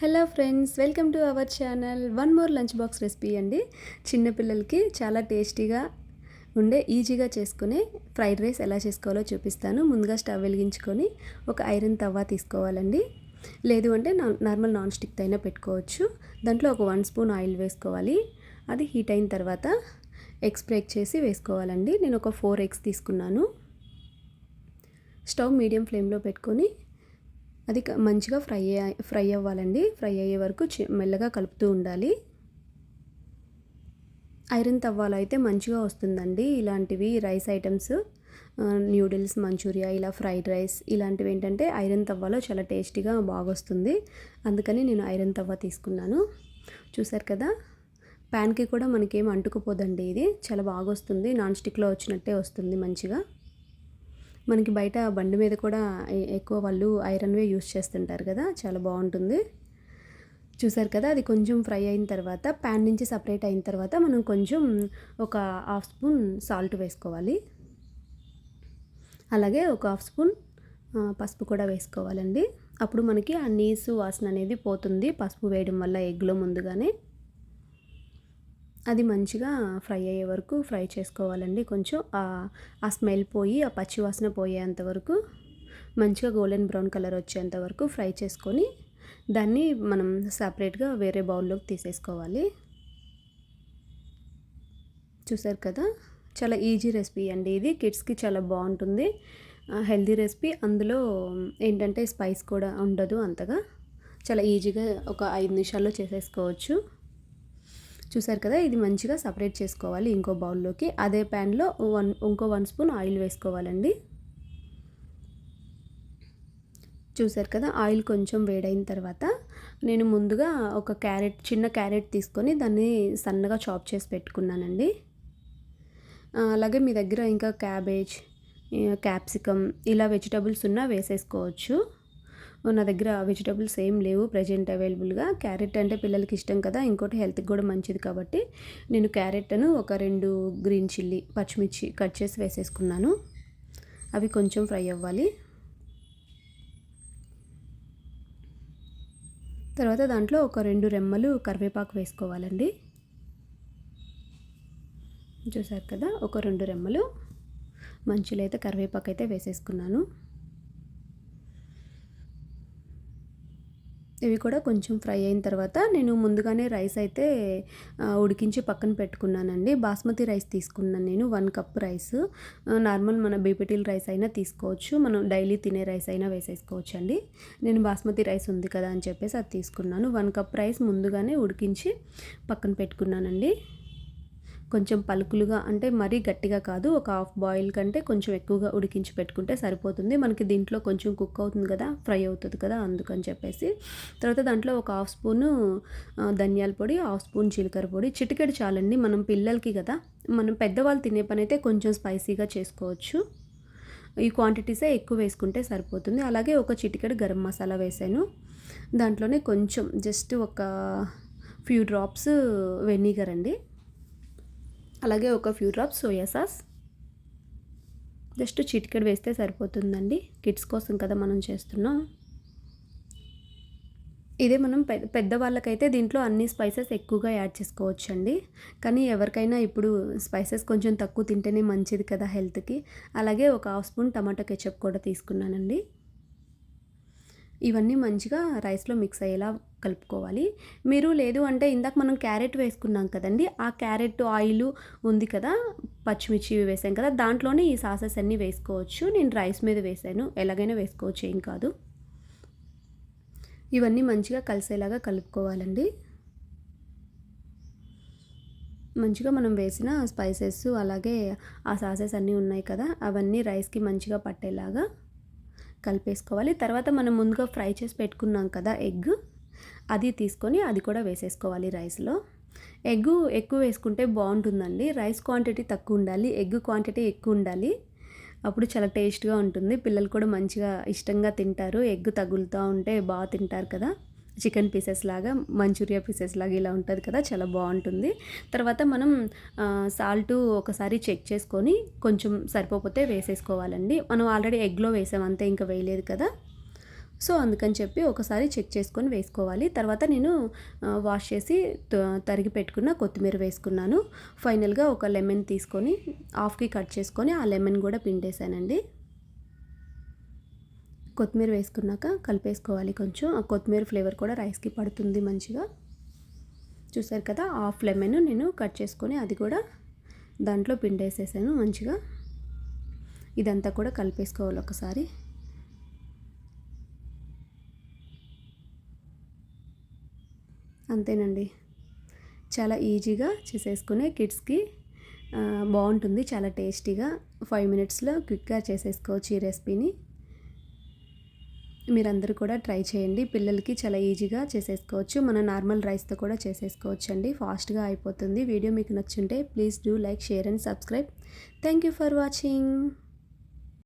Hello friends welcome to our channel. One more lunch box recipe అండి. చిన్నపిల్లలకి చాలా టేస్టీగా ఉండే ఈజీగా చేసుకునే ఫ్రైడ్ రైస్ ఎలా చేసుకోవాలో చూపిస్తాను. ముందుగా స్టవ్ వెలిగించుకొని ఒక ఐరన్ తవ్వ తీసుకోవాలండి. లేదు అంటే నార్మల్ నాన్ స్టిక్ అయినా పెట్టుకోవచ్చు. దాంట్లో ఒక వన్ స్పూన్ ఆయిల్ వేసుకోవాలి. అది హీట్ అయిన తర్వాత ఎగ్స్ బ్రేక్ చేసి వేసుకోవాలండి. నేను ఒక ఫోర్ ఎగ్స్ తీసుకున్నాను. స్టవ్ మీడియం ఫ్లేమ్లో పెట్టుకొని అది మంచిగా ఫ్రై ఫ్రై అవ్వాలండి. ఫ్రై అయ్యే వరకు మెల్లగా కలుపుతూ ఉండాలి. ఐరన్ తవ్వాలో అయితే మంచిగా వస్తుందండి. ఇలాంటివి రైస్ ఐటమ్స్ న్యూడిల్స్ మంచూరియా ఇలా ఫ్రైడ్ రైస్ ఇలాంటివి ఏంటంటే ఐరన్ తవ్వాలో చాలా టేస్టీగా బాగొస్తుంది. అందుకని నేను ఐరన్ తవ్వ తీసుకున్నాను. చూసారు కదా? ప్యాన్కి కూడా మనకేం అంటుకుపోదండి ఇది. చాలా బాగా వస్తుంది నాన్ స్టిక్లో వచ్చినట్టే వస్తుంది మంచిగా. మనకి బయట బండి మీద కూడా ఎక్కువ వాళ్ళు ఐరన్వే యూస్ చేస్తుంటారు కదా చాలా బాగుంటుంది. చూసారు కదా అది కొంచెం ఫ్రై అయిన తర్వాత ప్యాన్ నుంచి సపరేట్ అయిన తర్వాత మనం కొంచెం ఒక హాఫ్ స్పూన్ సాల్ట్ వేసుకోవాలి. అలాగే ఒక హాఫ్ స్పూన్ పసుపు కూడా వేసుకోవాలండి. అప్పుడు మనకి ఆ నీసు వాసన అనేది పోతుంది పసుపు వేయడం వల్ల ఎగ్లో ముందుగానే. అది మంచిగా ఫ్రై అయ్యే వరకు ఫ్రై చేసుకోవాలండి. కొంచెం ఆ స్మెల్ పోయి ఆ పచ్చి వాసన పోయేంత వరకు మంచిగా గోల్డెన్ బ్రౌన్ కలర్ వచ్చేంత వరకు ఫ్రై చేసుకొని దాన్ని మనం సపరేట్గా వేరే బౌల్లోకి తీసేసుకోవాలి. చూసారు కదా? చాలా ఈజీ రెసిపీ అండి ఇది. కిడ్స్కి చాలా బాగుంటుంది. Healthy recipe. అందులో ఏంటంటే స్పైస్ కూడా ఉండదు అంతగా. చాలా ఈజీగా ఒక ఐదు నిమిషాల్లో చేసేసుకోవచ్చు. చూసారు కదా ఇది మంచిగా సపరేట్ చేసుకోవాలి ఇంకో బౌల్లోకి. అదే ప్యాన్లో వన్ ఇంకో వన్ స్పూన్ ఆయిల్ వేసుకోవాలండి. చూసారు కదా ఆయిల్ కొంచెం వేడైన తర్వాత నేను ముందుగా ఒక క్యారెట్ చిన్న క్యారెట్ తీసుకొని దాన్ని సన్నగా చాప్ చేసి పెట్టుకున్నానండి. అలాగే మీ దగ్గర ఇంకా క్యాబేజ్ క్యాప్సికమ్ ఇలా వెజిటబుల్స్ ఉన్నా వేసేసుకోవచ్చు. నా దగ్గర వెజిటబుల్స్ ఏం లేవు ప్రజెంట్ అవైలబుల్గా క్యారెట్ అంటే పిల్లలకి ఇష్టం కదా ఇంకోటి హెల్త్కి కూడా మంచిది కాబట్టి నేను క్యారెట్ను ఒక రెండు గ్రీన్ చిల్లీ పచ్చిమిర్చి కట్ చేసి వేసేసుకున్నాను. అవి కొంచెం ఫ్రై అవ్వాలి. తర్వాత దాంట్లో ఒక రెండు రెమ్మలు కరివేపాకు వేసుకోవాలండి. చూసారు కదా ఒక రెండు రెమ్మలు. మంచిలో అయితే కరివేపాకు అయితే వేసేసుకున్నాను. ఇవి కూడా కొంచెం ఫ్రై అయిన తర్వాత నేను ముందుగానే రైస్ అయితే ఉడికించి పక్కన పెట్టుకున్నానండి. బాస్మతి రైస్ తీసుకున్నాను నేను వన్ కప్ రైస్. నార్మల్ మన బీపీటీల్ రైస్ అయినా తీసుకోవచ్చు. మనం డైలీ తినే రైస్ అయినా వేసేసుకోవచ్చు అండి నేను బాస్మతి రైస్ ఉంది కదా అని చెప్పేసి అది తీసుకున్నాను. వన్ కప్ రైస్ ముందుగానే ఉడికించి పక్కన పెట్టుకున్నానండి. కొంచెం పలుకులుగా అంటే మరీ గట్టిగా కాదు ఒక హాఫ్ బాయిల్ కంటే కొంచెం ఎక్కువగా ఉడికించి పెట్టుకుంటే సరిపోతుంది. మనకి దీంట్లో కొంచెం కుక్ అవుతుంది కదా ఫ్రై అవుతుంది కదా అందుకని చెప్పేసి. తర్వాత దాంట్లో ఒక హాఫ్ స్పూను ధనియాల పొడి హాఫ్ స్పూన్ జీలకర్ర పొడి. చిటికెడు చాలండి మనం పిల్లలకి కదా. మనం పెద్దవాళ్ళు తినే పని అయితే కొంచెం స్పైసీగా చేసుకోవచ్చు. ఈ క్వాంటిటీసే ఎక్కువ వేసుకుంటే సరిపోతుంది. అలాగే ఒక చిటికెడు గరం మసాలా వేసాను. దాంట్లోనే కొంచెం జస్ట్ ఒక ఫ్యూ డ్రాప్స్ వెనిగర్ అండి. అలాగే ఒక few drops soya sauce just చిటికెడ్ వేస్తే సరిపోతుందండి. కిడ్స్ కోసం కదా మనం చేస్తున్నాం. ఇదే మనం పెద్ద పెద్దవాళ్ళకైతే దీంట్లో అన్ని స్పైసెస్ ఎక్కువగా యాడ్ చేసుకోవచ్చండి. కానీ ఎవరికైనా ఇప్పుడు స్పైసెస్ కొంచెం తక్కువ తింటేనే మంచిది కదా హెల్త్కి అలాగే ఒక హాఫ్ స్పూన్ టమాటో కెచప్ కూడా తీసుకున్నానండి. ఇవన్నీ మంచిగా రైస్లో మిక్స్ అయ్యేలా కలుపుకోవాలి. మీరు లేదు అంటే ఇందాక మనం క్యారెట్ వేసుకున్నాం కదండి ఆ క్యారెట్ ఆయిల్ ఉంది కదా పచ్చిమిర్చి వేసాం కదా దాంట్లోనే ఈ సాసెస్ అన్నీ వేసుకోవచ్చు. నేను రైస్ మీద వేసాను ఎలాగైనా వేసుకోవచ్చు ఏం కాదు. ఇవన్నీ మంచిగా కలిసేలాగా కలుపుకోవాలండి. మంచిగా మనం వేసిన స్పైసెస్ అలాగే ఆ సాసెస్ అన్నీ ఉన్నాయి కదా అవన్నీ రైస్కి మంచిగా పట్టేలాగా కలిపేసుకోవాలి. తర్వాత మనం ముందుగా ఫ్రై చేసి పెట్టుకున్నాం కదా ఎగ్. అది తీసుకొని అది కూడా వేసేసుకోవాలి రైస్లో. ఎగ్ ఎక్కువ వేసుకుంటే బాగుంటుందండి. రైస్ క్వాంటిటీ తక్కువ ఉండాలి ఎగ్ క్వాంటిటీ ఎక్కువ ఉండాలి. అప్పుడు చాలా టేస్ట్గా ఉంటుంది. పిల్లలు కూడా మంచిగా ఇష్టంగా తింటారు. ఎగ్ తగులుతూ ఉంటే బాగా తింటారు కదా. చికెన్ పీసెస్ లాగా మంచూరియా పీసెస్ లాగా ఇలా ఉంటుంది కదా చాలా బాగుంటుంది. తర్వాత మనం సాల్ట్ ఒకసారి చెక్ చేసుకొని కొంచెం సరిపోతే వేసేసుకోవాలండి. మనం ఆల్రెడీ ఎగ్లో వేసాం అంతే ఇంకా వేయలేదు కదా. సో అందుకని చెప్పి ఒకసారి చెక్ చేసుకొని వేసుకోవాలి. తర్వాత నేను వాష్ చేసి త- తరిగి పెట్టుకున్న కొత్తిమీర వేసుకున్నాను. ఫైనల్గా ఒక లెమన్ తీసుకొని హాఫ్కి కట్ చేసుకొని ఆ లెమన్ కూడా పిండేశానండి కొత్తిమీర వేసుకున్నాక కలిపేసుకోవాలి కొంచెం. ఆ కొత్తిమీర ఫ్లేవర్ కూడా రైస్కి పడుతుంది మంచిగా. చూసారు కదా హాఫ్ లెమన్ నేను కట్ చేసుకొని అది కూడా దాంట్లో పిండేసేసాను మంచిగా. ఇదంతా కూడా కలిపేసుకోవాలి ఒకసారి. అంతేనండి. చాలా ఈజీగా చేసేసుకునే కిడ్స్కి బాగుంటుంది. చాలా టేస్టీగా ఫైవ్ మినిట్స్లో క్విక్గా చేసేసుకోవచ్చు ఈ రెసిపీని. మీరందరూ కూడా ట్రై చేయండి. పిల్లలకి చాలా ఈజీగా చేసేసుకోవచ్చు. మన నార్మల్ రైస్తో కూడా చేసేసుకోవచ్చు అండి ఫాస్ట్గా అయిపోతుంది. వీడియో మీకు నచ్చుంటే please do like share and subscribe. Thank you for watching.